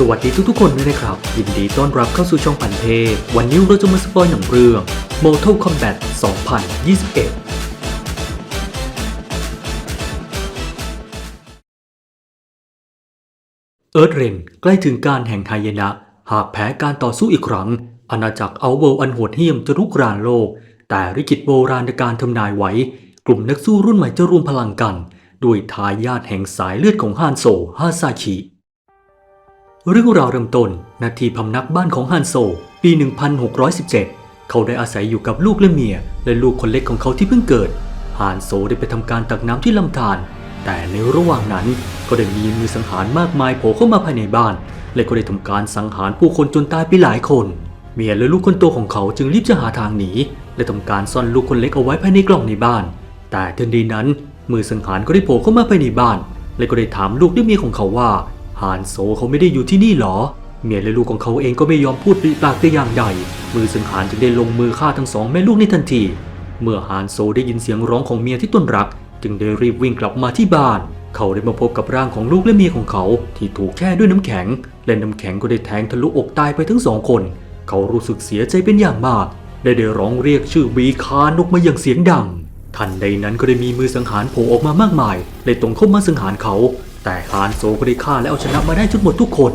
สวัสดีทุกๆคนด้วยนะครับ ยินดีต้อนรับเข้าสู่ช่องพันเทวันนี้เราจะมาสปอยหนังเรื่อง Mortal Kombat 2021เอิร์ธเรนใกล้ถึงการแห่งไฮยนะ หากแพ้การต่อสู้อีกครั้ง อาณาจักรอัลเวลอันโหดเหี้ยมจะรุกรานโลก แต่ริกิตโบราณการทำนายไว้ กลุ่มนักสู้รุ่นใหม่จะรวมพลังกัน ด้วยทายาทแห่งสายเลือดของฮานโซฮาซาชิ เรื่องราวเริ่มต้นนาทีพำนักบ้านของฮันโซ ปี 1617 เขาได้อาศัยอยู่กับลูกและเมีย และลูกคนเล็กของเขาที่เพิ่งเกิดฮานโซได้ไปทำการตักน้ำที่ลำธารแต่ในระหว่างนั้นก็ได้มีมือสังหารมากมายโผล่เข้ามาภายในบ้าน และก็ได้ทำการสังหารผู้คนจนตายไปหลายคน เมียและลูกคนโตของเขาจึงรีบจะหาทางหนีและทำการซ่อนลูกคนเล็กเอาไว้ภายในกล่องในบ้าน แต่ทันทีนั้นมือสังหารก็ได้โผล่เข้ามาภายในบ้าน และก็ได้ถามลูกด้วยเมียของเขาว่าานโซเขาไม่ได้อยู่ที่นี่หรอ เมียและลูกของเขาเองก็ไม่ยอมพูดปริปากแต่อย่างใด มือสังหารจึงได้ลงมือฆ่าทั้งสองแม่ลูกในทันที เมื่อฮานโซได้ยินเสียงร้องของเมียที่ต้นรัก จึงได้รีบวิ่งกลับมาที่บ้าน เขาได้มาพบกับร่างของลูกและเมียของเขา ที่ถูกแช่ด้วยน้ำแข็ง และน้ำแข็งก็ได้แทงทะลุอกตายไปทั้งสองคน เขารู้สึกเสียใจเป็นอย่างมากได้ได้ร้องเรียกชื่อบีคานกมาอย่างเสียงดังทันใดนั้นก็ได้มีมือสังหารโผล่ออกมามากมายเลยตรงเข้ามาสังหารเขา แต่ฮานโซก็ได้ฆ่าและเอาชนะมาได้จนหมดทุกคน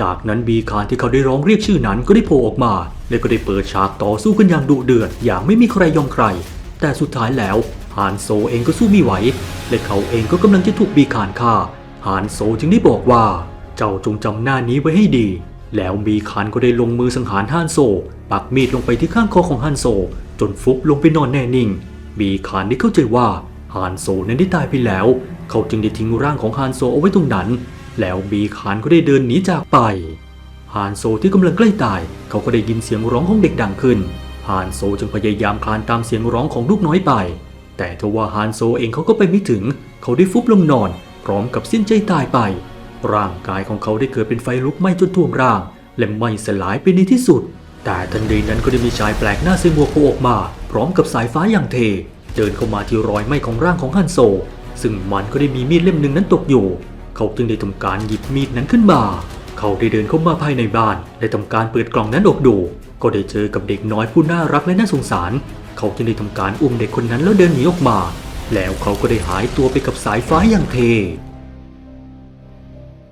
จากนั้นบีคานที่เขาได้ร้องเรียกชื่อนั้นก็ได้โผล่ออกมา และก็ได้เปิดฉากต่อสู้กันอย่างดุเดือดอย่างไม่มีใครยอมใคร แต่สุดท้ายแล้วฮานโซเองก็สู้ไม่ไหว และเขาเองก็กำลังจะถูกบีคานฆ่าฮานโซจึงได้บอกว่า เจ้าจงจำหน้านี้ไว้ให้ดี แล้วบีคานก็ได้ลงมือสังหารฮานโซ ปักมีดลงไปที่ข้างคอของฮานโซ จนฟุบลงไปนอนแน่นิ่ง บีคานได้เข้าใจว่า ฮานโซนั้นได้ตายไปแล้ว เขาจึงได้ทิ้งร่างของฮานโซเอาไว้ตรงนั้น แล้วบีคานก็ได้เดินหนีจากไป ฮานโซที่กำลังใกล้ตาย เขาก็ได้ยินเสียงร้องของเด็กดังขึ้น ฮานโซจึงพยายามคลานตามเสียงร้องของลูกน้อยไป แต่ทว่าฮานโซเองเขาก็ไปไม่ถึง เขาได้ฟุบลงนอน พร้อมกับสิ้นใจตายไป ร่างกายของเขาได้เกิดเป็นไฟลุกไหม้จนท่วมร่าง และไหม้สลายไปในที่สุด แต่ทันใดนั้นก็ได้มีชายแปลกหน้าซึ่งวัวโผล่ออกมา พร้อมกับสายฟ้าอย่างเท เดินเข้ามาที่รอยไหม้ของร่างของฮันโซ ซึ่งมันก็ได้มีมีดเล่มหนึ่งนั้นตกอยู่ เขาจึงได้ทำการหยิบมีดนั้นขึ้นมา เขาได้เดินเข้ามาภายในบ้านและทำการเปิดกล่องนั้นออกดู ก็ได้เจอกับเด็กน้อยผู้น่ารักและน่าสงสาร เขาจึงได้ทำการอุ้มเด็กคนนั้นแล้วเดินหนีออกมา แล้วเขาก็ได้หายตัวไปกับสายฟ้าอย่างเท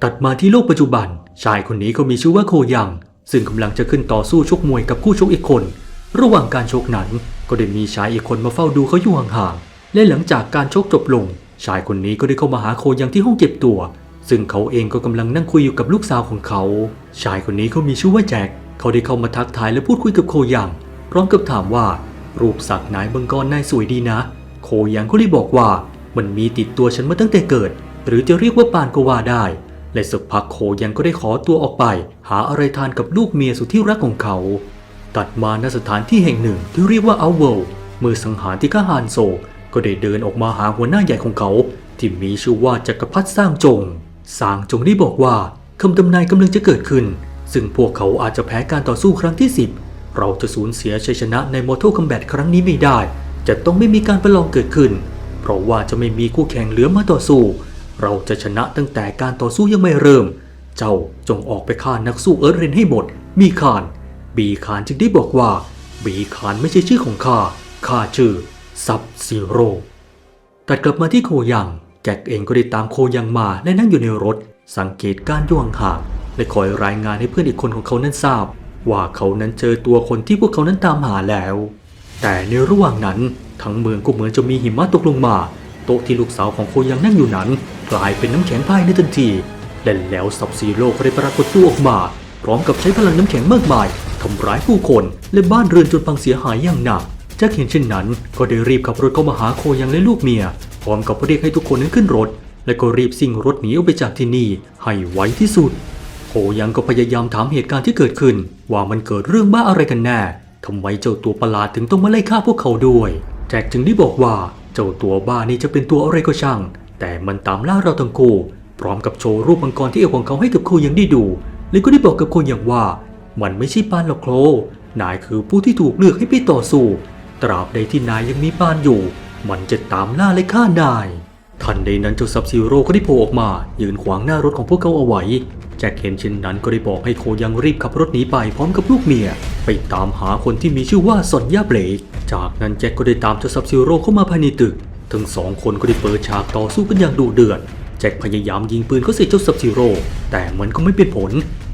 ตัดมาที่โลกปัจจุบัน ชายคนนี้เขามีชื่อว่าโคยัง ซึ่งกำลังจะขึ้นต่อสู้ชกมวยกับคู่ชกอีกคน ระหว่างการชกนั้น ก็ได้มีชายอีกคนมาเฝ้าดูเขาอยู่ห่างๆ และหลังจากการชกจบลง ชายคนนี้ก็ได้เข้ามาหาโคยังที่ห้องเก็บตัว ซึ่งเขาเองก็กำลังนั่งคุยอยู่กับลูกสาวของเขา ชายคนนี้เขามีชื่อว่าแจ็ค เขาได้เข้ามาทักทายและพูดคุยกับโคยังพร้อมกับถามว่า รูปสักนายบังกรนายสวยดีนะ โคยังก็เลยบอกว่า มันมีติดตัวฉันมาตั้งแต่เกิด หรือจะเรียกว่าปานก็ว่าได้ และสักพักโคยังก็ได้ขอตัวออกไป หาอะไรทานกับลูกเมียสุดที่รักของเขา ตัดมาณสถานที่แห่งหนึ่งที่เรียกว่าอัลเวลมือสังหารที่ฆ่าฮานโซ ก็ได้เดินออกมาหาหัวหน้าใหญ่ของเขา ที่มีชื่อว่าจักรพรรดิสร้างจง สร้างจงได้บอกว่าคำทำนายกำลังจะเกิดขึ้น ซึ่งพวกเขาอาจจะแพ้การต่อสู้ครั้งที่ 10 เราจะสูญเสียชัยชนะใน Mortal Kombat ครั้งนี้ไม่ได้ จะต้องไม่มีการประลองเกิดขึ้น เพราะว่าจะไม่มีคู่แข่งเหลือมาต่อสู้ เราจะชนะตั้งแต่การต่อสู้ยังไม่เริ่ม เจ้าจงออกไปฆ่านักสู้เอิร์ธเรนให้หมด มีคาน บีคานจึงได้บอกว่า บีคานไม่ใช่ชื่อของข้า ข้าชื่อซับซีโร่ตัดกลับมาที่โคยังแจ็คเองก็ได้ตามโคยังมาและนั่งอยู่ในรถ สังเกตการณ์อยู่ห่างและคอยรายงานให้เพื่อนอีกคนของเขานั้นทราบ ว่าเขานั้นเจอตัวคนที่พวกเขานั้นตามหาแล้ว แต่ในระหว่างนั้นทั้งเมืองก็เหมือนจะมีหิมะตกลงมาโต๊ะที่ลูกสาวของโคยังนั่งอยู่นั้น กลายเป็นน้ำแข็งภายในทันทีและแล้วซับซีโร่ก็ได้ปรากฏตัวออกมา พร้อมกับใช้พลังน้ำแข็งมากมายำร้ายผู้คน และบ้านเรือนจนพังเสียหายอย่างหนักแจ็คเห็นเช่นนั้น ก็ได้รีบขับรถเข้ามาหาโคยังและลูกเมีย พร้อมกับเรียกให้ทุกคนนั้นขึ้นรถ และก็รีบซิ่งรถหนีออกไปจากที่นี่ให้ไวที่สุด โคยังก็พยายามถามเหตุการณ์ที่เกิดขึ้น ว่ามันเกิดเรื่องบ้าอะไรกันแน่ทำไมเจ้าตัวประหลาดถึงต้องมาไล่ฆ่าพวกเขาด้วยแจ็คจึงได้บอกว่าเจ้าตัวบ้านี่จะเป็นตัวอะไรก็ช่าง แต่มันตามล่าเราทั้งคู่พร้อมกับโชว์รูปมังกรที่เอวของเขาให้กับโคยังได้ดู และก็ได้บอกกับโคยังว่า มันไม่ใช่ปานหรอกโคร นายคือผู้ที่ถูกเลือกให้ไปต่อสู้ ตราบใดที่นายยังมีปานอยู่ มันจะตามล่าและฆ่านาย ทันใดนั้นเจ้าซับซีโร่ก็ได้โผล่ออกมา ยืนขวางหน้ารถของพวกเขาเอาไว้แจ็คเห็นเช่นนั้นก็ได้บอกให้โคยังรีบขับรถหนีไปพร้อมกับลูกเมีย ไปตามหาคนที่มีชื่อว่าซอนยาเบลก จากนั้นแจ็คก็ได้ตามเจ้าซับซิโร่เข้ามาภายในตึก ทั้งสองคนก็ได้เปิดฉากต่อสู้กันอย่างดุเดือด แจ็คพยายามยิงปืนเข้าใส่เจ้าซับซิโร่แต่มันก็ไม่เป็นผล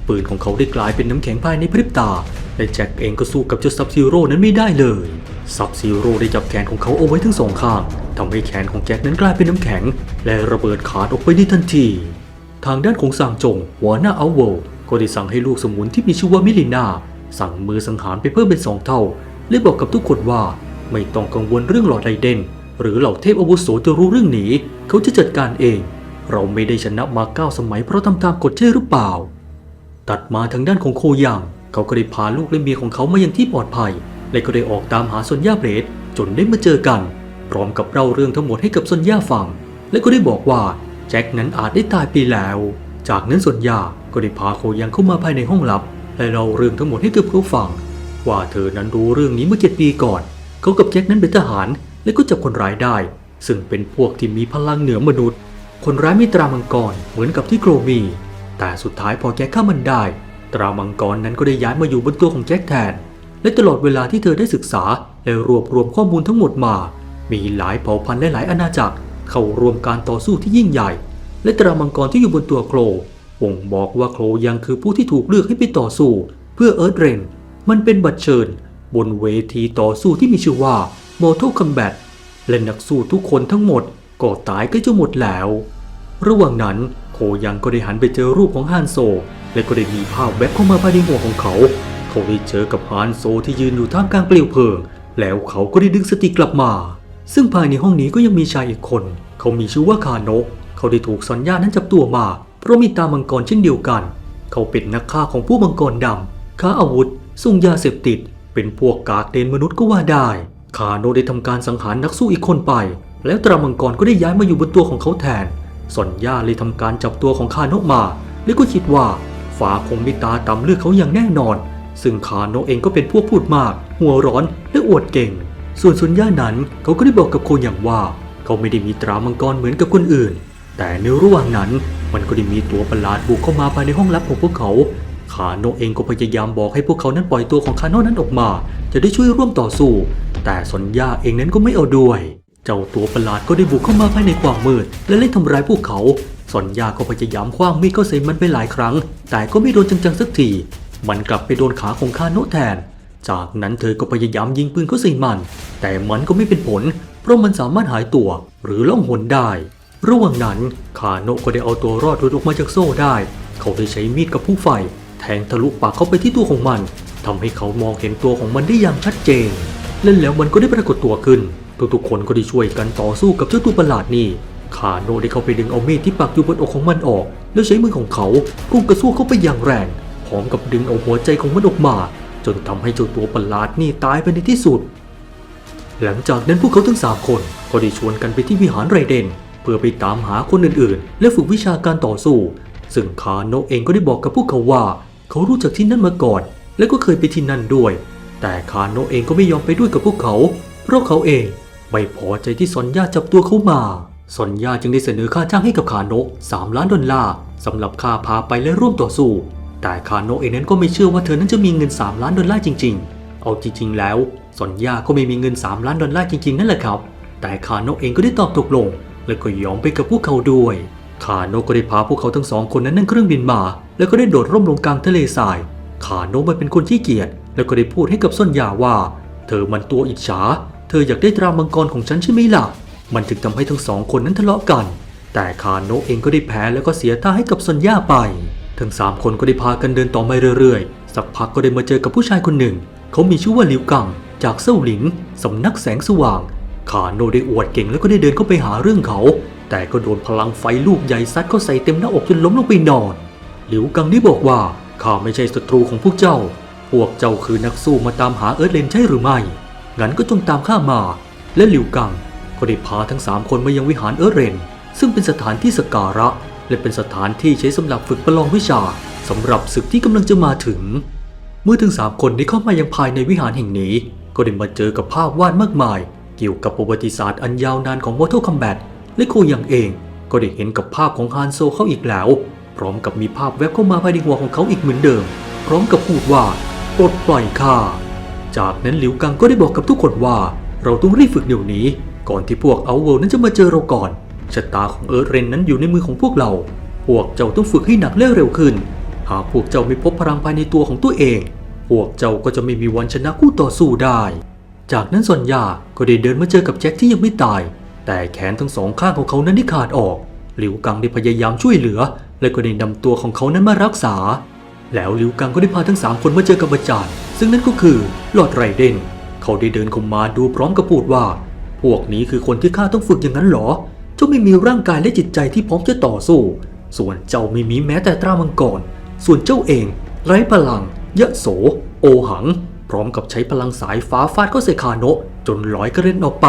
ปืนของเขาได้กลายเป็นน้ำแข็งภายในพริบตา และแจ็คเองก็สู้กับเจ้าซับซิโร่นั้นไม่ได้เลยซับซิโร่ได้จับแขนของเขาเอาไว้ทั้งสองข้างทำให้แขนของแจ็คนั้นกลายเป็นน้ำแข็ง และระเบิดขาดออกไปในทันที ทางด้านของซางจงหัวหน้าเอาโวก็ได้สั่งให้ลูกสมุนที่มีชื่อว่ามิลินาสั่งมือสังหารไปเพิ่มเป็นสองเท่าและบอกกับทุกคนว่าไม่ต้องกังวลเรื่องหลอดไลเดนหรือเหล่าเทพอาวุโสจะรู้เรื่องนี้ เขาจะจัดการเอง เราไม่ได้ชนะมาเก้าสมัยเพราะทำตามกฎใช่หรือเปล่า ตัดมาทางด้านของโคยังเขาก็ได้พาลูกและเมียของเขามายังที่ปลอดภัย และก็ได้ออกตามหาซนย่าเบรดจนได้มาเจอกัน พร้อมกับเล่าเรื่องทั้งหมดให้กับซนย่าฟัง และก็ได้บอกว่าแจ็คนั้นอาจได้ตายไปแล้ว จากนั้นซนย่าก็ได้พาโคยังเข้ามาภายในห้องลับและเล่าเรื่องทั้งหมดให้กับเขาฟัง ว่าเธอนั้นรู้เรื่องนี้เมื่อเจ็ดปีก่อน เขากับแจ็คนั้นเป็นทหาร และก็จับคนร้ายได้ ซึ่งเป็นพวกที่มีพลังเหนือมนุษย์ คนร้ายมีตรามังกรเหมือนกับที่โกรมี แต่สุดท้ายพอแจ็คฆ่ามันได้ ตรามังกรนั้นก็ได้ย้ายมาอยู่บนตัวของแจ็คแทน และตลอดเวลาที่เธอได้ศึกษาและรวบรวมข้อมูลทั้งหมดมา มีหลายเผ่าพันธุ์และหลายอาณาจักร เข้ารวมการต่อสู้ที่ยิ่งใหญ่ และตรามังกรที่อยู่บนตัวโคลบ่งบอกว่าโคลยังคือผู้ที่ถูกเลือกให้ไปต่อสู้ เพื่อเอิร์ธเรน มันเป็นบัตรเชิญ บนเวทีต่อสู้ที่มีชื่อว่า Mortal Kombat และนักสู้ทุกคนทั้งหมดก็ตายใกล้จะหมดแล้ว ระหว่างนั้น โคยังก็ได้หันไปเจอรูปของฮานโซ และก็ได้มีภาพแวบเข้ามาภายในหัวของเขา เขาได้เจอกับฮานโซที่ยืนอยู่ท่ามกลางเปลวเพลิง แล้วเขาก็ได้ดึงสติกลับมา ซึ่งภายในห้องนี้ก็ยังมีชายอีกคน เขามีชื่อว่าคาโนะเขาได้ถูกซอนย่านั้นจับตัวมา เพราะมีตามังกรเช่นเดียวกัน เขาเป็นนักฆ่าของผู้มังกรดำค้าอาวุธส่งยาเสพติด เป็นพวกกากเดนมนุษย์ก็ว่าได้คาโนะได้ทำการสังหารนักสู้อีกคนไป แล้วตรามังกรก็ได้ย้ายมาอยู่บนตัวของเขาแทน สอนย่าเลยทำการจับตัวของคาโนะมา และก็คิดว่าฟ้าคงไม่ตาต่ำเลือกเขาอย่างแน่นอน ซึ่งคาโนะเองก็เป็นพวกพูดมาก หัวร้อนและอวดเก่ง ส่วนสุนย่านั้นเขาก็ได้บอกกับโคอย่างว่า เขาไม่ได้มีตรามังกรเหมือนกับคนอื่น แต่ในระหว่างนั้นมันก็ได้มีตัวประหลาดบุกเข้ามาภายในห้องลับของพวกเขาคาโนะเองก็พยายามบอกให้พวกเขานั้นปล่อยตัวของคาโนะนั้นออกมา จะได้ช่วยร่วมต่อสู้ แต่สนย่าเองนั้นก็ไม่เอาด้วย เจ้าตัวประหลาดก็ได้บุกเข้ามาภายในความมืด และเล่นทำร้ายพวกเขาสนยาก็พยายามคว้างมีดเข้าใส่มันไปหลายครั้ง แต่ก็ไม่โดนจังๆสักที มันกลับไปโดนขาของคาโนะแทน จากนั้นเธอก็พยายามยิงปืนเข้าใส่มัน แต่มันก็ไม่เป็นผล เพราะมันสามารถหายตัวหรือล่องหนได้ ระหว่างนั้นคาโนะก็ได้เอาตัวรอดหลุดออกมาจากโซ่ได้ เขาได้ใช้มีดกับผู้ไฟ แทงทะลุปากเข้าไปที่ตัวของมันทำให้เขามองเห็นตัวของมันได้อย่างชัดเจนเล่นแล้วมันก็ได้ปรากฏตัวขึ้นทุกๆคนก็ได้ช่วยกันต่อสู้กับเจ้าตัวประหลาดนี่คาโนะได้เข้าไปดึงเอามีดที่ปักอยู่บนอกของมันออก แล้วใช้มือของเขาพุ่งกระสู้เข้าไปอย่างแรงพร้อมกับดึงเอาหัวใจของมันออกมา จนทำให้เจ้าตัวประหลาดนี่ตายไปในที่สุด หลังจากนั้นพวกเขาทั้งสามคนก็ได้ชวนกันไปที่วิหารไรเดนเพื่อไปตามหาคนอื่นๆ และฝึกวิชาการต่อสู้ ซึ่งคาโนะเองก็ได้บอกกับพวกเขาว่า เขารู้จักที่นั่นมาก่อน และก็เคยไปที่นั่นด้วย แต่คาโนะเองก็ไม่ยอมไปด้วยกับพวกเขา เพราะเขาเอง ไม่พอใจที่ซอนย่าจับตัวเขามาซอนย่าจึงได้เสนอค่าจ้างให้กับคาโนะ3ล้านดอลลาร์สำหรับค่าพาไปและร่วมต่อสู้ แต่คาโนะเองนั้นก็ไม่เชื่อว่าเธอนั้นจะมีเงิน 3 ล้านดอลลาร์จริง ๆ เอาจริง ๆ แล้วซอนย่าก็ไม่มีเงิน 3 ล้านดอลลาร์จริง ๆ นั่นแหละครับ แต่คาโนะเองก็ได้ตอบตกลง และก็ยอมไปกับพวกเขาด้วยคาโนะก็ได้พาพวกเขาทั้งสองคนนั้นนั่งเครื่องบินมา แล้วก็ได้โดดร่มลงกลางทะเลทรายคาโนะมันเป็นคนขี้เกียจแล้วก็ได้พูดให้กับซอนยาว่า เธอมันตัวอิจฉา เธออยากได้ตรามังกรของฉันใช่ไหมล่ะ มันถึงทำให้ทั้งสองคนนั้นทะเลาะกัน แต่คาโนะเองก็ได้แพ้แล้วก็เสียท่าให้กับซอนย่าไป ทั้งสามคนก็ได้พากันเดินต่อมาเรื่อยๆ สักพักก็ได้มาเจอกับผู้ชายคนหนึ่ง เขามีชื่อว่าลิวกัง จากเซาหลินสำนักแสงสว่าง คาโนะได้อวดเก่งแล้วก็ได้เดินเข้าไปหาเรื่องเขา แต่ก็โดนพลังไฟลูกใหญ่ซัดเข้าใส่เต็มหน้าอกจนล้มลงไปนอน หลิวกังได้บอกว่าข้าไม่ใช่ศัตรูของพวกเจ้า พวกเจ้าคือนักสู้มาตามหาเอิร์ธเลนใช่หรือไม่ งั้นก็จงตามข้ามา และหลิวกังก็ได้พาทั้งสามคนมายังวิหารเอรเรน ซึ่งเป็นสถานที่สักการะ และเป็นสถานที่ใช้สำหรับฝึกประลองวิชาสำหรับศึกที่กำลังจะมาถึง เมื่อทั้งสามคนได้เข้ามายังภายในวิหารแห่งนี้ ก็ได้มาเจอกับภาพวาดมากมาย เกี่ยวกับประวัติศาสตร์อันยาวนานของ Mortal Kombat และโคยังเอง ก็ได้เห็นกับภาพของฮานโซเข้าอีกแล้ว พร้อมกับมีภาพแวบเข้ามาภายในหัวของเขาอีกเหมือนเดิม พร้อมกับพูดว่าปลดปล่อยข้า จากนั้นหลิวกังก็ได้บอกกับทุกคนว่า เราต้องรีบฝึกเดี๋ยวนี้ ก่อนที่พวกเอาเวิลนั้นจะมาเจอเราก่อนชะตาของเอิร์ธเรนนั้นอยู่ในมือของพวกเรา พวกเจ้าต้องฝึกให้หนักและเร็วขึ้น หากพวกเจ้าไม่พบพลังภายในตัวของตัวเอง พวกเจ้าก็จะไม่มีวันชนะคู่ต่อสู้ได้ จากนั้นซอนยาก็ได้เดินมาเจอกับแจ็คที่ยังไม่ตาย แต่แขนทั้งสองข้างของเขานั้นได้ขาดออก หลิวกังได้พยายามช่วยเหลือ และก็ได้นำตัวของเขานั้นมารักษา แล้วหลิวกังก็ได้พาทั้งสามคนมาเจอกับอาจารย์ ซึ่งนั่นก็คือลอดไรเดน เขาได้เดินเข้ามาดูพร้อมกับพูดว่า พวกนี้คือคนที่ข้าต้องฝึกอย่างนั้นเหรอ เจ้าไม่มีร่างกายและจิตใจที่พร้อมจะต่อสู้ ส่วนเจ้าไม่มีแม้แต่ตรามังกร ส่วนเจ้าเอง ไร้พลัง ยะโส โอหัง พร้อมกับใช้พลังสายฟ้าฟาดเข้าใส่คาโนะจนลอยกระเด็นออกไป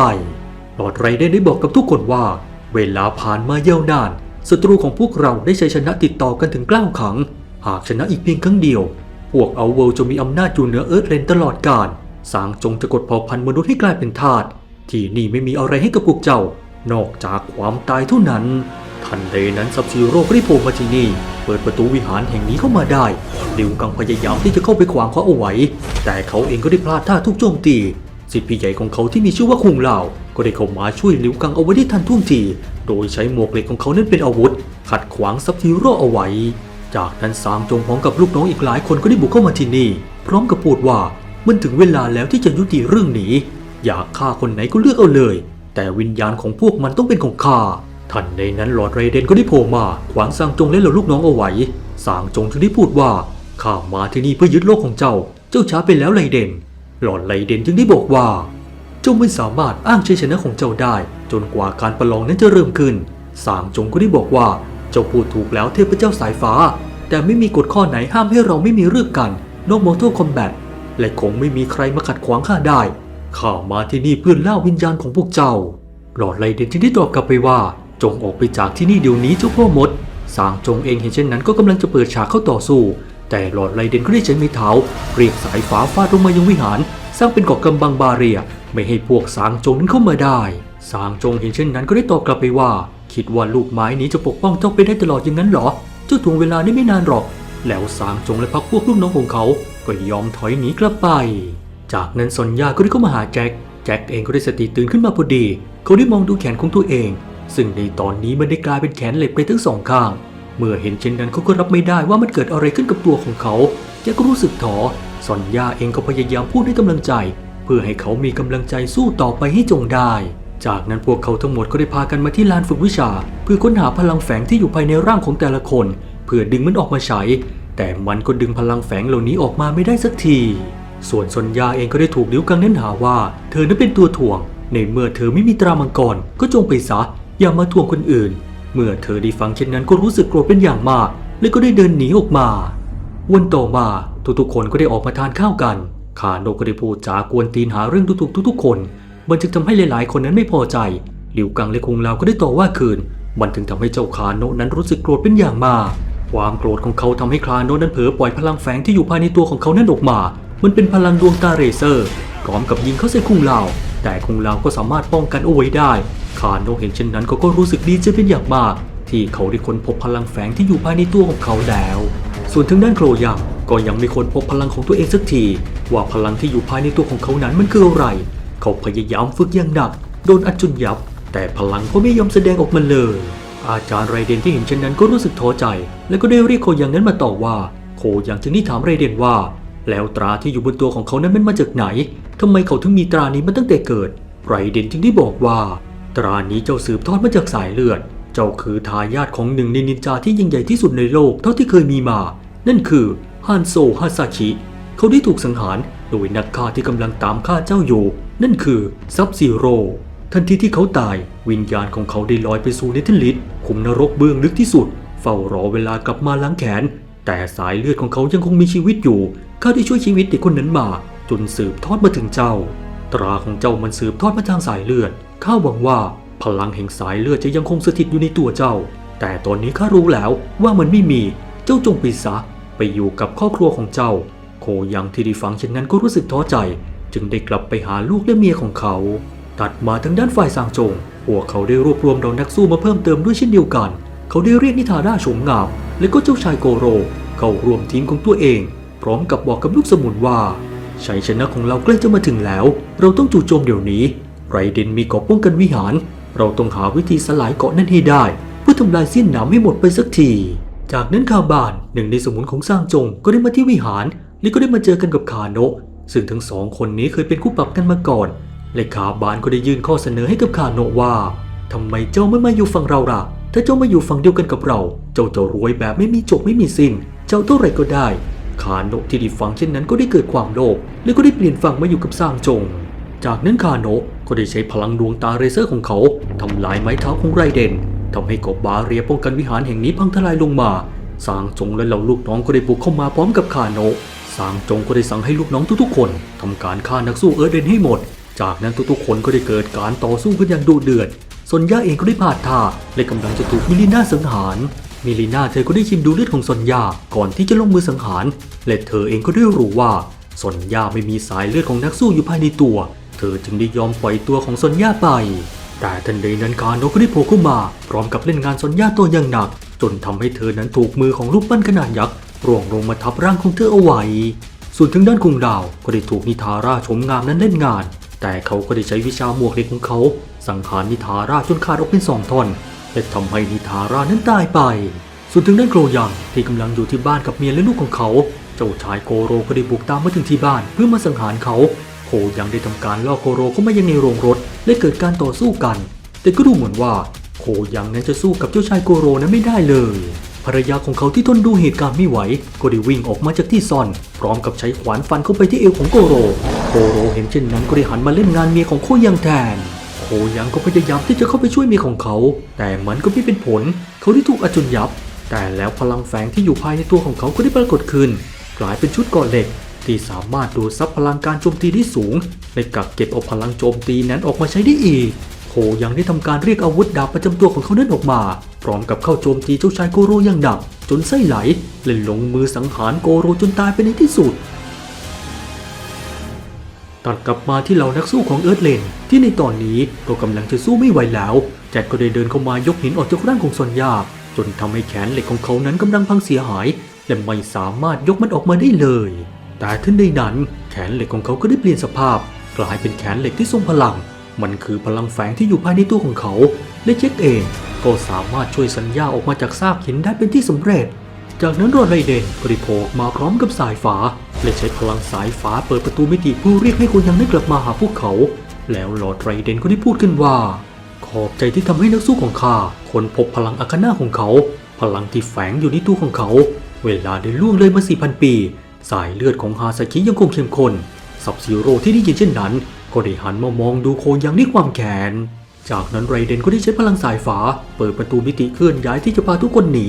ลอดไรเดนได้บอกกับทุกคนว่า เวลาผ่านมาเยาวนานศัตรูของพวกเราได้ชัยชนะติดต่อกันถึงเกล้าขัง หากชนะอีกเพียงครั้งเดียว พวกเอาเวิลจะมีอำนาจอยู่เหนือเอิร์ธเรนตลอดกาลสางจงจะกดเผ่าพันธุ์มนุษย์ให้กลายเป็นทาส ที่นี่ไม่มีอะไรให้กับพวกเจ้า นอกจากความตายเท่านั้น ทันใดนั้นซับซีโร่ก็ได้โผล่มาที่นี่ เปิดประตูวิหารแห่งนี้เข้ามาได้ ลิวกังพยายามที่จะเข้าไปขวางเขาเอาไว้ แต่เขาเองก็ได้พลาดท่าทุกโจมตี สิทธิพี่ใหญ่ของเขาที่มีชื่อว่าคุงเหล่า ก็ได้เข้ามาช่วยลิวกังเอาไว้ได้ทันท่วงที โดยใช้หมวกเหล็กของเขานั้นเป็นอาวุธ ขัดขวางซับซีโร่เอาไว้ จากนั้นสามจงพร้อมกับลูกน้องอีกหลายคนก็ได้บุกเข้ามาที่นี่ พร้อมกับพูดว่ามันถึงเวลาแล้วที่จะยุติเรื่องนี้ อยากฆ่าคนไหนก็เลือกเอาเลย แต่วิญญาณของพวกมันต้องเป็นของข้าทันในนั้นหลอดไรเดนก็ได้โผล่มา ขวางซางจงและเหล่าลูกน้องเอาไว้ซางจงจึงได้พูดว่าข้ามาที่นี่เพื่อยึดโลกของเจ้า เจ้าช้าไปแล้วไรเดน หลอดไรเดนจึงได้บอกว่า เจ้าไม่สามารถอ้างชัยชนะของเจ้าได้ จนกว่าการประลองนั้นจะเริ่มขึ้นสางจงก็ได้บอกว่า เจ้าพูดถูกแล้วเทพเจ้าสายฟ้า แต่ไม่มีกฎข้อไหนห้ามให้เราไม่มีเรื่องกัน นอกมอเตอร์คอมแบทและคงไม่มีใครมาขัดขวางข้าได้ข้ามาที่นี่เพื่อเล่าวิญญาณของพวกเจ้า หลอดไรเดนจึงได้ตอบกลับไปว่า จงออกไปจากที่นี่เดี๋ยวนี้เจ้าพ่อมดสางจงเองเห็นเช่นนั้นก็กำลังจะเปิดฉากเข้าต่อสู้ แต่หลอดไรเดนก็ได้ใช้ไม้เท้าเรียกสายฟ้าฟาดลงมายังวิหาร สร้างเป็นเกาะกำบังบาเรีย ไม่ให้พวกสางจงนั้นเข้ามาได้ สางจงเห็นเช่นนั้นก็ได้ตอบกลับไปว่า คิดว่าลูกไม้นี้จะปกป้องเจ้าไปได้ตลอดอย่างนั้นเหรอ เจ้าทวงเวลาได้ไม่นานหรอก แล้วสางจงและพักพวกลูกน้องของเขา ก็ยอมถอยหนีกลับไป จากนั้นซอนยาก็ได้เข้ามาหาแจ็ค แจ็คเองก็ได้สติตื่นขึ้นมาพอดี เขาได้มองดูแขนของตัวเอง ซึ่งในตอนนี้มันได้กลายเป็นแขนเหล็กไปทั้งสองข้าง เมื่อเห็นเช่นนั้นเขาก็รับไม่ได้ว่ามันเกิดอะไรขึ้นกับตัวของเขา แจ็คก็รู้สึกท้อซอนยาเองก็พยายามพูดให้กำลังใจ เพื่อให้เขามีกำลังใจสู้ต่อไปให้จงได้ จากนั้นพวกเขาทั้งหมดก็ได้พากันมาที่ลานฝึกวิชา เพื่อค้นหาพลังแฝงที่อยู่ภายในร่างของแต่ละคน เพื่อดึงมันออกมาใช้ แต่มันก็ดึงพลังแฝงเหล่านี้ออกมาไม่ได้สักที ส่วนซอนยาเองก็ได้ถูกลิ้วกังเน้นหาว่า เธอนั้นเป็นตัวถ่วง ในเมื่อเธอไม่มีตรามังกรก็จงไปซะอย่ามาถ่วงคนอื่น เมื่อเธอได้ฟังเช่นนั้นก็รู้สึกโกรธเป็นอย่างมาก และก็ได้เดินหนีออกมา วันต่อมาทุกๆคนก็ได้ออกมาทานข้าวกันขาโนก็ได้พูดจากวนตีนหาเรื่องทุกๆทุกๆคน มันจึงทำให้หลายๆ คนนั้นไม่พอใจ หลิวกังและคุงลาวก็ได้ต่อว่าคืน มันถึงทำให้เจ้าคาโนะนั้นรู้สึกโกรธเป็นอย่างมาก ความโกรธของเขาทำให้คาโนะนั้นเผลอปล่อยพลังแฝงที่อยู่ภายในตัวของเขานั้นออกมา มันเป็นพลังดวงตาเรเซอร์พร้อมกับยิงเข้าใส่คุงลาว แต่คุงลาวก็สามารถป้องกันเอาไว้ได้ คาโนะเห็นเช่นนั้นเขาก็รู้สึกดีใจเป็นอย่างมาก ที่เขาได้ค้นพบพลังแฝงที่อยู่ภายในตัวของเขาแล้ว ส่วนทางด้านโครยังก็ยังไม่ค้นพบพลังของตัวเองสักที ว่าพลังที่อยู่ภายในตัวของเขานั้นมันคืออะไร เขาพยายามฝึกอย่างหนัก โดนอัดจนยับ แต่พลังก็ไม่ยอมแสดงออกมาเลย อาจารย์ไรเดนที่เห็นเช่นนั้นก็รู้สึกท้อใจ และก็ได้เรียกโคยังนั้นมาต่อว่า โคยังจึงได้ถามไรเดนว่า แล้วตราที่อยู่บนตัวของเขานั้นมันมาจากไหนทำไมเขาถึงมีตรานี้มาตั้งแต่เกิด ไรเดนจึงได้บอกว่า ตรานี้เจ้าสืบทอดมาจากสายเลือด เจ้าคือทายาทของหนึ่งในนินจาที่ยิ่งใหญ่ที่สุดในโลกเท่าที่เคยมีมา นั่นคือฮันโซฮาซาชิเขาได้ถูกสังหารโดยนักฆ่าที่กำลังตามฆ่าเจ้าอยู่ นั่นคือซับซีโร่ทันทีที่เขาตายวิญญาณของเขาได้ลอยไปสู่เนเธอร์ลิสขุมนรกเบื้องลึกที่สุด เฝ้ารอเวลากลับมาล้างแขน แต่สายเลือดของเขายังคงมีชีวิตอยู่ข้าได้ช่วยชีวิตเด็กคนนั้นมา จนสืบทอดมาถึงเจ้า ตราของเจ้ามันสืบทอดมาทางสายเลือดข้าหวังว่าพลังแห่งสายเลือดจะยังคงสถิตอยู่ในตัวเจ้า แต่ตอนนี้ข้ารู้แล้วว่ามันไม่มี เจ้าจงไปซะไปอยู่กับครอบครัวของเจ้า โคยังที่ได้ฟังเช่นนั้นก็รู้สึกท้อใจ จึงได้กลับไปหาลูกและเมียของเขา ตัดมาทางด้านฝ่ายสางจง พวกเขาได้รวบรวมเรานักสู้มาเพิ่มเติมด้วยเช่นเดียวกัน เขาได้เรียกนิทาราโฉมงาม และก็เจ้าชายโกโร เข้ารวมทีมของตัวเอง พร้อมกับบอกกับลูกสมุนว่าชัยชนะของเราใกล้จะมาถึงแล้ว เราต้องจู่โจมเดี๋ยวนี้ ไรเดนมีเกาะป้องกันวิหาร เราต้องหาวิธีสลายเกาะนั้นให้ได้ เพื่อทำลายเสี้ยนหนามให้หมดไปสักที จากนั้นคาบานหนึ่งในสมุนของสร้างจงก็ได้มาที่วิหาร และก็ได้มาเจอกันกับคาโนะ ซึ่งทั้งสองคนนี้เคยเป็นคู่ปรับกันมาก่อนและคาบานก็ได้ยื่นข้อเสนอให้กับคาโนะว่าทำไมเจ้าไม่มาอยู่ฝั่งเราล่ะ ถ้าเจ้ามาอยู่ฝั่งเดียวกันกับเรา เจ้าจะรวยแบบไม่มีจบไม่มีสิ้น เจ้าเท่าไรก็ได้ คาโนะที่ได้ฟังเช่นนั้นก็ได้เกิดความโลภและก็ได้เปลี่ยนฝั่งมาอยู่กับสร้างจง จากนั้นคาโนะก็ได้ใช้พลังดวงตาเรเซอร์ของเขาทำลายไม้เท้าของไรเดนทำให้กบบาเรียป้องกันวิหารแห่งนี้พังทลายลงมาสางจงและเหล่าลูกน้องก็ได้บุกเข้ามาพร้อมกับคาโนะ สางจงก็ได้สั่งให้ลูกน้องทุกๆ คนทำการฆ่านักสู้เอิร์ธเดนให้หมด จากนั้นทุกๆ คนก็ได้เกิดการต่อสู้กันอย่างดุเดือดซอนยาเองก็ได้พลาท่าและกำลังจะถูกมิลิน่าสังหารมิลิน่าเธอก็ได้ชิมดูเลือดของซอนยาก่อนที่จะลงมือสังหารและเธอเองก็ได้รู้ว่าซอนยาไม่มีสายเลือดของนักสู้อยู่ภายในตัว เธอจึงได้ยอมปล่อยตัวของซอนยาไป แต่ทันใดนั้นคาโนก็ได้โผล่เข้ามา พร้อมกับเล่นงานซอนยาตัวอย่างหนัก จนทำให้เธอนั้นถูกมือของรูปปั้นขนาดยักษ์ ร่วงลงมาทับร่างของเธอเอาไว้ ส่วนทางด้านคุงดาวก็ได้ถูกนิทาราชมงามนั้นเล่นงาน แต่เขาก็ได้ใช้วิชาหมวกเหล็กของเขา สังหารนิทาราจนขาดออกเป็นสองท่อนและทำให้นิทารานั้นตายไป ส่วนทางด้านโกรยังที่กำลังอยู่ที่บ้านกับเมียและลูกของเขา เจ้าชายโกโรก็ได้บุกตามมาถึงที่บ้านเพื่อมาสังหารเขา โคยังได้ทำการล่อโกโรเข้ามายังในโรงรถและเกิดการต่อสู้กัน แต่ก็ดูเหมือนว่าโคยังนั้นจะสู้กับเจ้าชายโกโรนั้นไม่ได้เลย ภรรยาของเขาที่ทนดูเหตุการณ์ไม่ไหว ก็ได้วิ่งออกมาจากที่ซ่อน พร้อมกับใช้ขวานฟันเข้าไปที่เอวของโกโร โกโรเห็นเช่นนั้นก็ได้หันมาเล่นงานเมียของโคยังแทน โคยังก็พยายามที่จะเข้าไปช่วยเมียของเขา แต่มันก็ไม่เป็นผล เขาได้ถูกอจุนยับ แต่แล้วพลังแฝงที่อยู่ภายในตัวของเขาก็ได้ปรากฏขึ้น กลายเป็นชุดเกราะเหล็ก ที่สามารถดูดซับพลังการโจมตีได้สูง และกักเก็บเอาพลังโจมตีนั้นออกมาใช้ได้อีก โคยังได้ทำการเรียกอาวุธดาบประจำตัวของเขานั้นออกมา พร้อมกับเข้าโจมตีเจ้าชายโกโรอย่างหนักจนไส้ไหลและลงมือสังหารโกโรจนตายไปในที่สุดตัดกลับมาที่เหล่านักสู้ของเอิร์ธเลนที่ในตอนนี้ก็กำลังจะสู้ไม่ไหวแล้ว แจ็คก็ได้เดินเข้ามายกหินออกจากร่างของซอนยาจนทำให้แขนเหล็กของเขานั้นกำลังพังเสียหาย และไม่สามารถยกมันออกมาได้เลย แต่ทันใดนั้น แขนเหล็กของเขาก็ได้เปลี่ยนสภาพ กลายเป็นแขนเหล็กที่ทรงพลัง มันคือพลังแฝงที่อยู่ภายในตัวของเขา และเจ็คเองก็สามารถช่วยสัญญาออกมาจากซากหินได้เป็นที่สำเร็จ จากนั้นรอดไรเดนก็ได้โผล่มาพร้อมกับสายฟ้าและใช้พลังสายฟ้าเปิดประตูมิติเพื่อเรียกให้คนยังได้กลับมาหาพวกเขา แล้วลอร์ดไรเดนก็ได้พูดขึ้นว่า ขอบใจที่ทำให้นักสู้ของข้าคนพบพลังอาคาน่าของเขา พลังที่แฝงอยู่ในตัวของเขา เวลาได้ล่วงเลยมา4,000 ปี สายเลือดของฮาซากิยังคงเข้มข้นซับซีโร่ที่ได้ยินเช่นนั้น ก็ได้หันมามองดูโคยังด้วยความแค้นจากนั้นไรเดนก็ได้ใช้พลังสายฟ้าเปิดประตูมิติเคลื่อนย้ายที่จะพาทุกคนหนี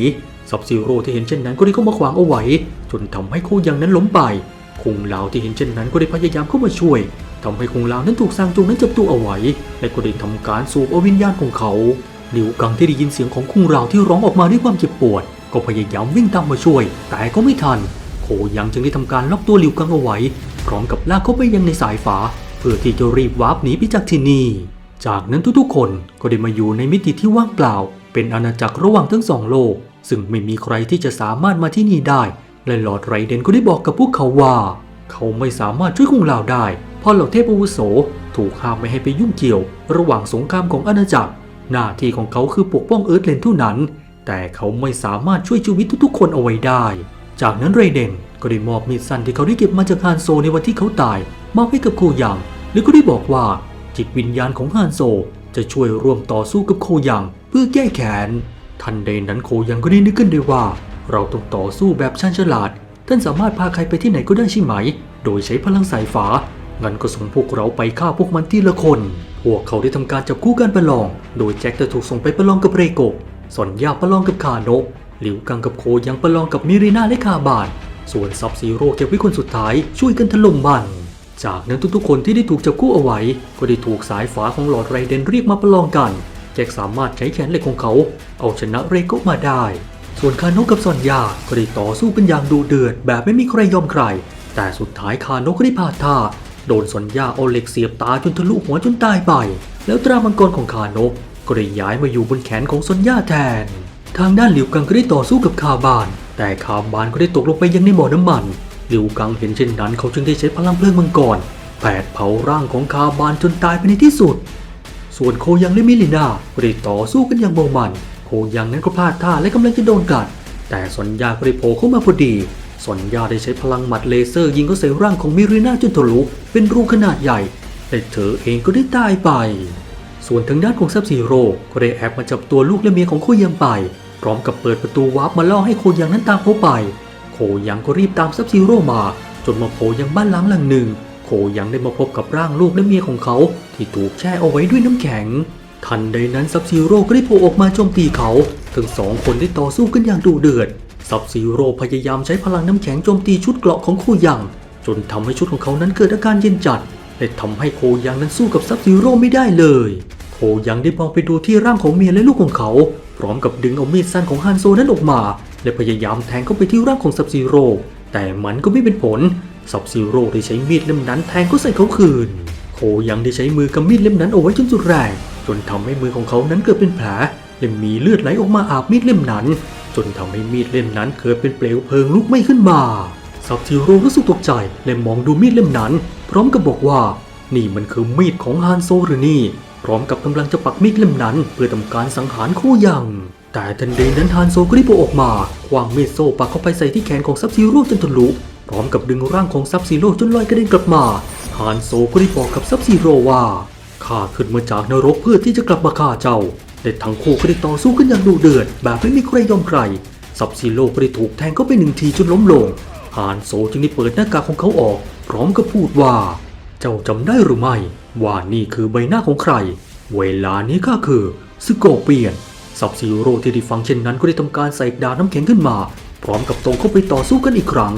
ซับซีโร่ที่เห็นเช่นนั้นก็ได้เข้ามาขวางเอาไว้ จนทำให้โคยังนั้นล้มไปคุงลาวที่เห็นเช่นนั้นก็ได้พยายามเข้ามาช่วยทำให้คุงลาวนั้นถูกสร้างจงนั้นจับตัวเอาไว้ และก็ได้ทำการสูบเอาวิญญาณของเขาหลิวกังที่ได้ยินเสียงของคุงลาวที่ร้องออกมาด้วยความเจ็บปวด ก็พยายามวิ่งตามมาช่วย แต่ก็ไม่ทัน โคยังจึงได้ทำการล็อกตัวหลิวกังเอาไว้ พร้อมกับลากเขาไปยังในสายฟ้า พื่อที่จะรีบวาร์ปหนีไปจากที่นี่ จากนั้นทุกๆ คนก็ได้มาอยู่ในมิติที่ว่างเปล่า เป็นอาณาจักรระหว่างทั้งสองโลก ซึ่งไม่มีใครที่จะสามารถมาที่นี่ได้ และหลอดไรเดนก็ได้บอกกับพวกเขาว่า เขาไม่สามารถช่วยคุงลาวได้ เพราะเหล่าเทพอาวุโสถูกห้ามไม่ให้ไปยุ่งเกี่ยว ระหว่างสงครามของอาณาจักร หน้าที่ของเขาคือปกป้องเอิร์ธเลนเท่านั้น แต่เขาไม่สามารถช่วยชีวิตทุกๆ คนเอาไว้ได้ จากนั้นไรเดนก็ได้มอบมีดสั้นที่เขาได้เก็บมาจากฮานโซในวันที่เขาตายมอบให้กับโคยัง แล้วก็ได้บอกว่าจิตวิญญาณของฮานโซจะช่วยร่วมต่อสู้กับโคยังเพื่อแก้แค้นทันใดนั้นโคยังก็ได้นึกขึ้นได้ว่า เราต้องต่อสู้แบบชันฉลาด ท่านสามารถพาใครไปที่ไหนก็ได้ใช่ไหม โดยใช้พลังสายฟ้างั้นก็ส่งพวกเราไปฆ่าพวกมันทีละคน พวกเขาได้ทำการจับคู่กันประลอง โดยแจ็คจะถูกส่งไปประลองกับเรโกะสอนยาประลองกับคาโนะหลิวกังกับโคยังประลองกับมิรินาและคาบานส่วนซับซีโร่เก็บไว้คนสุดท้ายช่วยกันถล่มมัน จากนั้นทุกๆ คนที่ได้ถูกจับคู่เอาไว้ ก็ได้ถูกสายฟ้าของหลอดไรเดนเรียกมาประลองกัน แจ็คสามารถใช้แขนเหล็กของเขา เอาชนะเรโกมาได้ ส่วนคาโนกับซอนยาก็ได้ต่อสู้กันอย่างดุเดือด แบบไม่มีใครยอมใคร แต่สุดท้ายคาโนก็ได้พลาดท่า โดนซอนยาเอาเหล็กเสียบตาจนทะลุหัวจนตายไป แล้วตรามังกรของคาโนก็ได้ย้ายมาอยู่บนแขนของซอนยาแทน ทางด้านหลิวกังก็ได้ต่อสู้กับคาบาน แต่คาบานก็ได้ตกลงไปยังในบ่อน้ำมัน ลิวกังเห็นเช่นนั้นเขาจึงได้ใช้พลังเพลิงมังกรแผดเผาร่างของคาบานจนตายไปในที่สุด ส่วนโคยังและมิลินาก็ได้ต่อสู้กันอย่างเมามัน โคยังนั้นก็พลาดท่าและกำลังจะโดนกัด แต่สนยาก็ได้โผล่เข้ามาพอดีสนยาได้ใช้พลังหมัดเลเซอร์ยิงเข้าใส่ร่างของมิรินาจนทะลุเป็นรูขนาดใหญ่และเธอเองก็ได้ตายไป ส่วนทางด้านของซับซีโร่ก็ได้แอบมาจับตัวลูกและเมียของโคยังไป พร้อมกับเปิดประตูวาร์ปมาล่อให้โคยังนั้นตามเขาไป โคยังก็รีบตามซับซีโร่มา จนมาโผล่ยังบ้านล้างหลังหนึ่ง โคยังได้มาพบกับร่างลูกและเมียของเขา ที่ถูกแช่เอาไว้ด้วยน้ำแข็ง ทันใดนั้นซับซีโร่ก็ได้โผล่ออกมาโจมตีเขา ทั้งสองคนได้ต่อสู้กันอย่างดุเดือดซับซีโร่พยายามใช้พลังน้ำแข็งโจมตีชุดเกราะของโคยัง จนทำให้ชุดของเขานั้นเกิดอาการเย็นจัดและทำให้โคยังนั้นสู้กับซับซีโร่ไม่ได้เลย โคยังได้มองไปดูที่ร่างของเมียและลูกของเขา พร้อมกับดึงเอามีดสั้นของฮันโซนั้นออกมา และพยายามแทงเข้าไปที่ร่างของซับซีโร่แต่มันก็ไม่เป็นผลซับซีโร่ได้ใช้มีดเล่มนั้นแทงเข้าใส่เขาคืนโคยังได้ใช้มือกำมีดเล่มนั้นเอาไว้จนสุดแรงจนทำให้มือของเขานั้นเกิดเป็นแผลและมีเลือดไหลออกมาอาบมีดเล่มนั้น จนทำให้มีดเล่มนั้นเกิดเป็นเปลวเพลิงลุกไหม้ขึ้นมาซับซีโร่รู้สึกตกใจและมองดูมีดเล่มนั้น พร้อมกับบอกว่า นี่มันคือมีดของฮานโซหรือนี่ พร้อมกับกำลังจะปักมีดเล่มนั้น เพื่อทำการสังหารโคยัง แต่ทันใดนั้นฮานโซก็ได้โผล่ออกมา ควางมีดโซ่ปักเข้าไปใส่ที่แขนของซับซีโร่จนทะลุพร้อมกับดึงร่างของซับซีโร่จนลอยกระเด็นกลับมาฮานโซก็ได้บอกกับซับซีโร่ว่าข้าขึ้นมาจากนรกเพื่อที่จะกลับมาฆ่าเจ้าและทั้งคู่ก็ได้ต่อสู้กันอย่างดุเดือด แบบไม่มีใครยอมใครซับซีโร่ก็ได้ถูกแทงเข้าไปหนึ่งทีจนล้มลงฮานโซจึงได้เปิดหน้ากากของเขาออก พร้อมกับพูดว่า เจ้าจำได้หรือไม่ ว่านี่คือใบหน้าของใคร เวลานี้ข้าคือสโกเปียนซับซีโร่ที่ได้ฟังเช่นนั้นก็ได้ทำการใส่ดาบน้ำแข็งขึ้นมา พร้อมกับตรงเข้าไปต่อสู้กันอีกครั้ง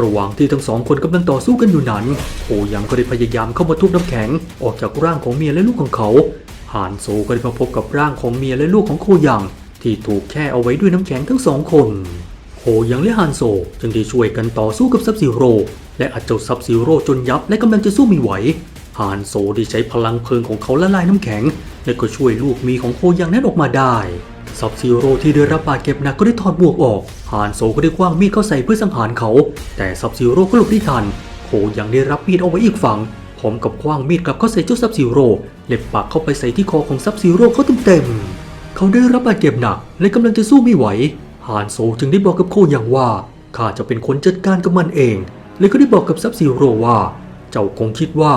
ระหว่างที่ทั้งสองคนกำลังต่อสู้กันอยู่นั้นโคยังก็ได้พยายามเข้ามาทุบน้ำแข็ง ออกจากร่างของเมียและลูกของเขาฮานโซก็ได้มาพบกับร่างของเมียและลูกของโคยังที่ถูกแช่เอาไว้ด้วยน้ำแข็งทั้งสองคนโคยังและฮานโซจึงได้ช่วยกันต่อสู้กับซับซิโร่และอัดเจ้าซับซิโร่จนยับและกำลังจะสู้ไม่ไหว ฮานโซได้ใช้พลังเพลิงของเขาละลายน้ำแข็ง และก็ช่วยลูกมีของโคยังนั้นออกมาได้ซับซีโร่ที่ได้รับบาดเจ็บหนักก็ได้ถอดหมวกออกฮานโซก็ได้คว้างมีดเข้าใส่เพื่อสังหารเขา แต่ซับซีโร่ก็หลบได้ทัน โคยังได้รับมีดเอาไว้อีกฝั่งพร้อมกับคว้างมีดกลับเข้าใส่เจ้าซับซีโร่เล็บปักเข้าไปใส่ที่คอของซับซีโร่เขาเต็มๆเขาได้รับบาดเจ็บหนักและกำลังจะสู้ไม่ไหวฮานโซจึงได้บอกกับโคยังว่าข้าจะเป็นคนจัดการกับมันเอง และก็ได้บอกกับซับซีโร่ว่า เจ้าคงคิดว่า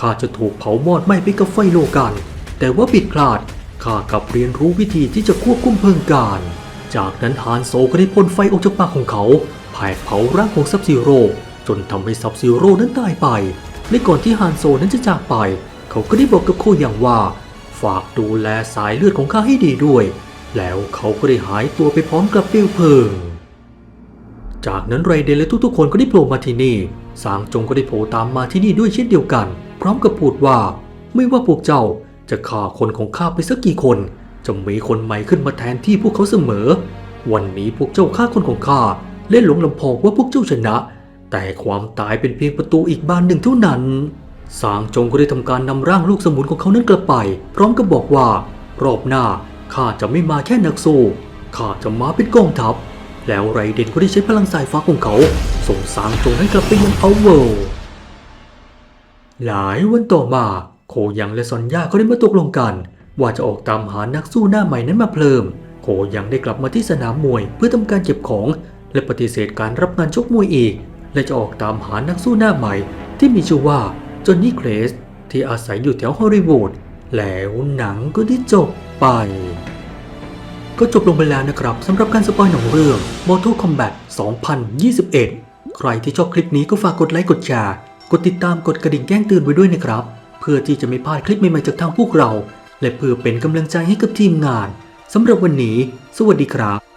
ข้าจะถูกเผามอดไหม้ไปกับไฟโลกัน แต่ว่าผิดพลาดข้ากลับเรียนรู้วิธีที่จะควบคุมเพลิงการ จากนั้นฮานโซก็ได้พ่นไฟออกจากปากของเขาแผดเผาร่างของซับซีโร่จนทำให้ซับซีโร่นั้นตายไป และก่อนที่ฮานโซนั้นจะจากไป เขาก็ได้บอกกับโคอย่างว่า ฝากดูแลสายเลือดของข้าให้ดีด้วย แล้วเขาก็ได้หายตัวไปพร้อมกับเปลวเพลิง จากนั้นไรเดนและทุกๆคนก็ได้โผล่มาที่นี่ สางจงก็ได้โผล่ตามมาที่นี่ด้วยเช่นเดียวกัน พร้อมกับพูดว่า ไม่ว่าพวกเจ้าจะฆ่าคนของข้าไปสักกี่คน จะมีคนใหม่ขึ้นมาแทนที่พวกเขาเสมอ วันนี้พวกเจ้าฆ่าคนของข้าและหลงลำพองว่าพวกเจ้าชนะ แต่ความตายเป็นเพียงประตูอีกบานหนึ่งเท่านั้น สางจงก็ได้ทำการนำร่างลูกสมุนของเขานั้นกลับไป พร้อมกับบอกว่า รอบหน้าข้าจะไม่มาแค่นักสู้ข้าจะมาเป็นกองทัพ แล้วไรเดนก็ได้ใช้พลังสายฟ้าของเขา ส่งสางจงนั้กลับไปยังเอาเวล หลายวันต่อมา โคยังและซอนยาก็ได้มาตกลงกัน ว่าจะออกตามหานักสู้หน้าใหม่นั้นมาเพิ่มโคยังได้กลับมาที่สนามมวยเพื่อทำการเก็บของ และปฏิเสธการรับงานชกมวยอีก และจะออกตามหานักสู้หน้าใหม่ ที่มีชื่อว่าจอนนี่เกรสที่อาศัยอยู่แถวฮอลลีวูดแล้วหนังก็ได้จบไป ก็จบลงไปแล้วนะครับสำหรับการสปอยหนังเรื่อง Mortal Kombat 2021 ใครที่ชอบคลิปนี้ก็ฝากกดไลค์กดแชร์ กดติดตามกดกระดิ่งแจ้งเตือนไว้ด้วยนะครับ เพื่อที่จะไม่พลาดคลิปใหม่ๆจากทางพวกเรา และเพื่อเป็นกำลังใจให้กับทีมงานสำหรับวันนี้ สวัสดีครับ